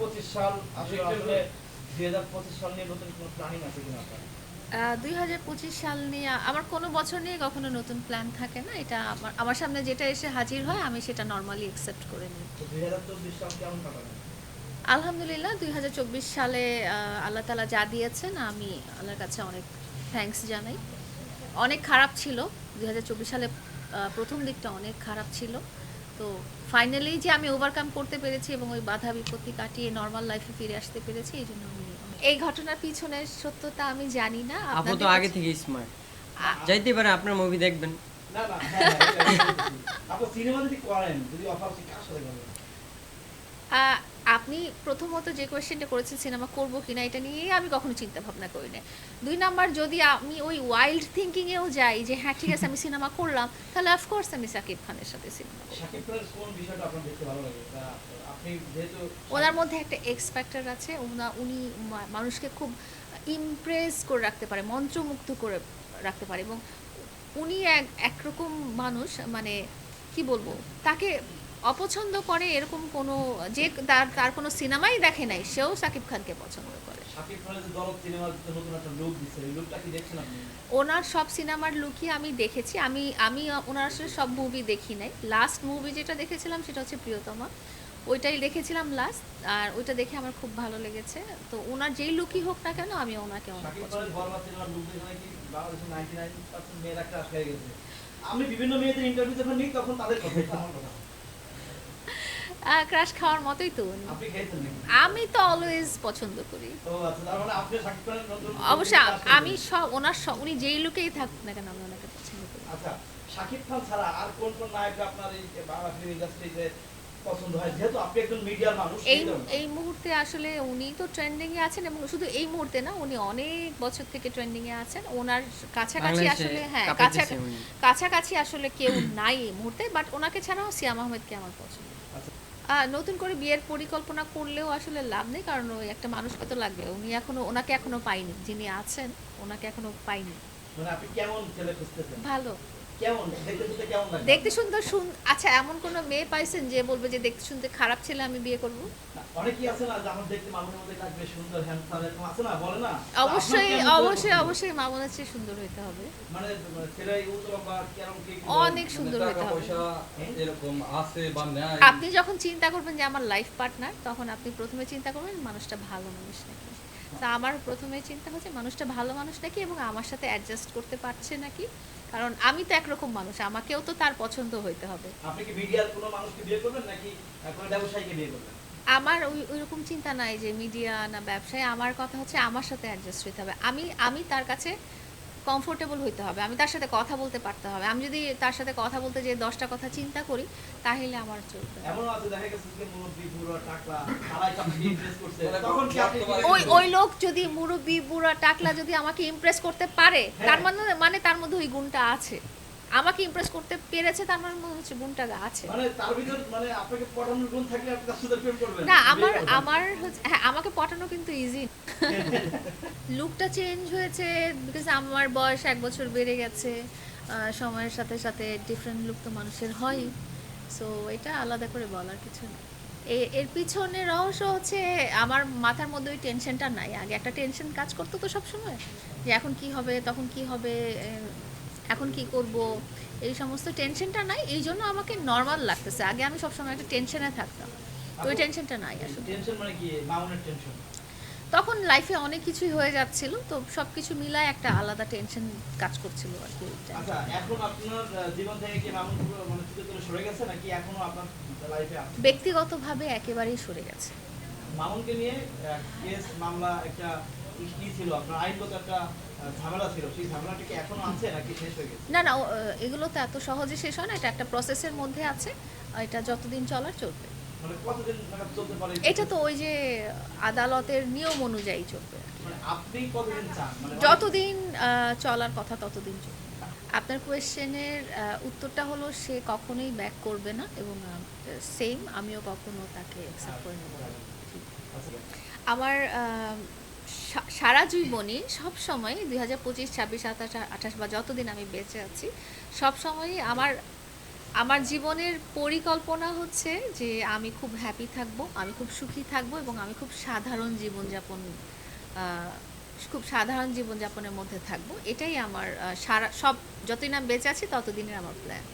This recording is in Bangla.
পঁচিশ সাল আসলে দুই হাজার পঁচিশ সাল নিয়ে নতুন কোনো প্ল্যানিং আছে কিনা আপনার? দুই হাজার পঁচিশ সাল নিয়ে আমার কোনো বছর নিয়ে কখনো নতুন প্ল্যান থাকে না। এটা আমার আমার সামনে যেটা এসে হাজির হয় আমি সেটা নর্মালি অ্যাকসেপ্ট করে নিই। আলহামদুলিল্লাহ দুই হাজার চব্বিশ সালে আল্লাহ তালা যা দিয়েছেন আমি আল্লাহর কাছে অনেক থ্যাঙ্কস জানাই। অনেক খারাপ ছিল। দুই হাজার চব্বিশ সালে প্রথম দিকটা অনেক খারাপ ছিল। তো ফাইনালি যে আমি ওভারকাম করতে পেরেছি এবং ওই বাধা বিপত্তি কাটিয়ে নর্মাল লাইফে ফিরে আসতে পেরেছি এই জন্য আমি এই ঘটনার পিছনের সত্যতা আমি জানি না। আপু তো আগে থেকে স্মার্ট যাইতে পারে আপনার মুভি দেখবেন। না না আপনি হ্যাঁ, এটা আপু সিনেমা যদি করেন যদি অফার আছে আসলে আপনি প্রথমত যে কোয়েশ্চেনটা করেছেন সিনেমা করব কিনা? এটা নিয়েই আমি কখনো চিন্তা ভাবনা করি না দুই নাম্বার যদি আমি ওই ওয়াইল্ড থিঙ্কিংয়েও যাই যে হ্যাঁ ঠিক আছে আমি সিনেমা করলাম তাহলে অফকোর্স আমি সাকিব খানের সাথে সিনেমা ওনার মধ্যে একটা এক্স ফ্যাক্টর আছে। ওনা উনি মানুষকে খুব ইমপ্রেস করে রাখতে পারে মন্ত্রমুগ্ধ করে রাখতে পারে এবং উনি এক একরকম মানুষ মানে কি বলব তাকে অপছন্দ করে এরকম কোনো যে তার তার কোনো সিনেমাই দেখে নাই সেও সাকিব খানকে পছন্দ করে। ওনার সব সিনেমার লুকই আমি দেখেছি। আমি আমি ওনার আসলে সব মুভি দেখি নাই। লাস্ট মুভি যেটা দেখেছিলাম সেটা হচ্ছে প্রিয়তমা। ওইটাই দেখেছিলাম লাস্ট আর ওইটা দেখে আমার খুব ভালো লেগেছে। তো ওনার যেই লুকই হোক না কেন আমি ওনাকে অনেক আমি বিভিন্ন মেয়েদের ইন্টারভিউ যখন নিই তখন তাদের কথা ক্রাশ খাওয়ার মতোই তো আমি তো অলওয়েজ পছন্দ করি। আচ্ছা মানে হয়েছেন। আমি সব ওনার সব উনি যেই লুকেই থাকুক না কেন আমি ওনাকে পছন্দ করি। আচ্ছা শাকিব খান ছাড়া আর কোন কোন নায়ক আপনার এই বাংলা ফিল্ম ইন্ডাস্ট্রিতে পছন্দ হয়? যেহেতু আপনি একজন মিডিয়ার মানুষ এই এই মুহূর্তে আসলে উনি তো ট্রেন্ডিং এ আছেন এবং শুধু এই মুহূর্তে না উনি অনেক বছর থেকে ট্রেন্ডিং এ আছেন। ওনার কাছাকাছি আসলে হ্যাঁ। কাছাকাছি আসলে কেউ নাই এই মুহূর্তে বাট ওনাকে ছাড়াও সিয়াম আহমেদকে আমার পছন্দ। আচ্ছা। নতুন করে বিয়ের পরিকল্পনা করলেও আসলে লাভ নেই কারণ ওই একটা মানুষকে তো লাগবে। উনি এখনও ওনাকে এখনও পাইনি। যিনি আছেন ওনাকে এখনও পাইনি। মানে ভালো। দেখতে সুন্দর শুন আচ্ছা এমন কোনো মেয়ে পাইছেন যে বলবে যে দেখতে শুনতে খারাপ ছেলে আমি বিয়ে করব? অনেকেই আছে না যে দেখতে মানুষের মধ্যে থাকবে সুন্দর হ্যান্ডসাম এরকম আছে না? বলে না? অবশ্যই অবশ্যই অবশ্যই মামুনের চেয়ে সুন্দর হইতে হবে। মানে মানে ছেলে উত্তম বা কেমন কি অনেক সুন্দর মানে হইতে হবে। এরকম আছে বা নেয় আপনি যখন চিন্তা করবেন যে আমার লাইফ পার্টনার তখন আপনি প্রথমে চিন্তা করবেন মানুষটা ভালো মানুষ নাকি? তা আমার প্রথমে চিন্তা হচ্ছে মানুষটা ভালো মানুষ নাকি এবং আমার সাথে অ্যাডজাস্ট করতে পারছে নাকি? কারণ আমি তো একরকম মানুষ আমাকেও তো তার পছন্দ হইতে হবে। আপনি কি মিডিয়ার কোনো মানুষকে বিয়ে করবেন নাকি কোনো ব্যবসায়ীকে বিয়ে করবেন? আমার ওই ওইরকম চিন্তা নাই যে মিডিয়া না ব্যবসায় আমার কথা হচ্ছে আমার সাথে অ্যাডজাস্ট হইতে হবে। আমি আমি তার কাছে কমফোর্টেবল হইতে হবে। আমি তার সাথে কথা বলতে পারতে হবে। আমি যদি তার সাথে কথা বলতে যে দশটা কথা চিন্তা করি তাহলে আমার চলবে। না। এমন আছে দেখা গেছে যে মুরব্বী বুড়ো টাকলা তারাই আপনাকে ইমপ্রেস করছে। মানে ওই ওই লোক যদি মুরব্বী বুড়া টাকলা যদি আমাকে ইমপ্রেস করতে পারে তার মানে মানে তার মধ্যে ওই গুণটা আছে। আমাকে ইমপ্রেস করতে পেরেছে তার মানে মনে হচ্ছে গুণটা আছে। মানে তার ভিতর মানে আপনাকে পড়ানোর গুণ থাকলে আপনি তার সাথে প্রেম করবেন। না আমার আমার হ্যাঁ আমাকে পটানো কিন্তু ইজি লুকটা চেঞ্জ হয়েছে বিকজ আমার বয়স এক বছর বেড়ে গেছে সময়ের সাথে সাথে ডিফারেন্ট লুক তো মানুষের হয়। সো এটা আলাদা করে বলার কিছু নেই। এ- এর পিছনে রহস্য হচ্ছে আমার মাথার মধ্যে ওই টেনশনটা নাই। আগে একটা টেনশন কাজ করতো তো সবসময় যে এখন কি হবে তখন কি হবে এখন কি করব? এই সমস্ত টেনশনটা নাই এই জন্য আমাকে নর্মাল লাগতেছে। আগে আমি সবসময় একটা টেনশনে থাকতাম। তো ওই টেনশনটা নাই আসলে। টেনশন মানে কি? মাউনের টেনশন তখন লাইফে অনেক কিছুই হয়ে যাচ্ছিল তো সব কিছু মিলায় একটা আলাদা টেনশন কাজ করছিল আর কি আচ্ছা এখন আপনার জীবন থেকে কি মামুন মানে সরে গেছে নাকি এখনও আপনার লাইফে আছে? ব্যক্তিগতভাবে একেবারেই সরে গেছে। মামুনকে নিয়ে কেস মামলা একটা ছিল আপনার আইনগত একটা না না এগুলো তো এত সহজে শেষ হয় না। এটা একটা প্রসেসের মধ্যে আছে। এটা যতদিন চলার চলবে। মানে এটা তো ওই যে আদালতের নিয়ম অনুযায়ী চলবে। মানে মানে যতদিন চলার কথা ততদিন চলবে। আপনার কোয়েশ্চেনের উত্তরটা হলো সে কখনোই ব্যাক করবে না এবং সেম আমিও কখনো তাকে অ্যাকসেপ্ট করে নেব আচ্ছা। আমার সারা জীবনই সব সময় দুই হাজার পঁচিশ, ছাব্বিশ, সাতাশ আঠাশ বা যতদিন আমি বেঁচে আছি, সব সময়ই আমার আমার জীবনের পরিকল্পনা হচ্ছে যে আমি খুব হ্যাপি থাকব, আমি খুব সুখী থাকব এবং আমি খুব সাধারণ জীবনযাপন খুব সাধারণ জীবনযাপনের মধ্যে থাকব। এটাই আমার সারা, সব, যতদিন আমি বেঁচে আছি ততদিনের আমার প্ল্যান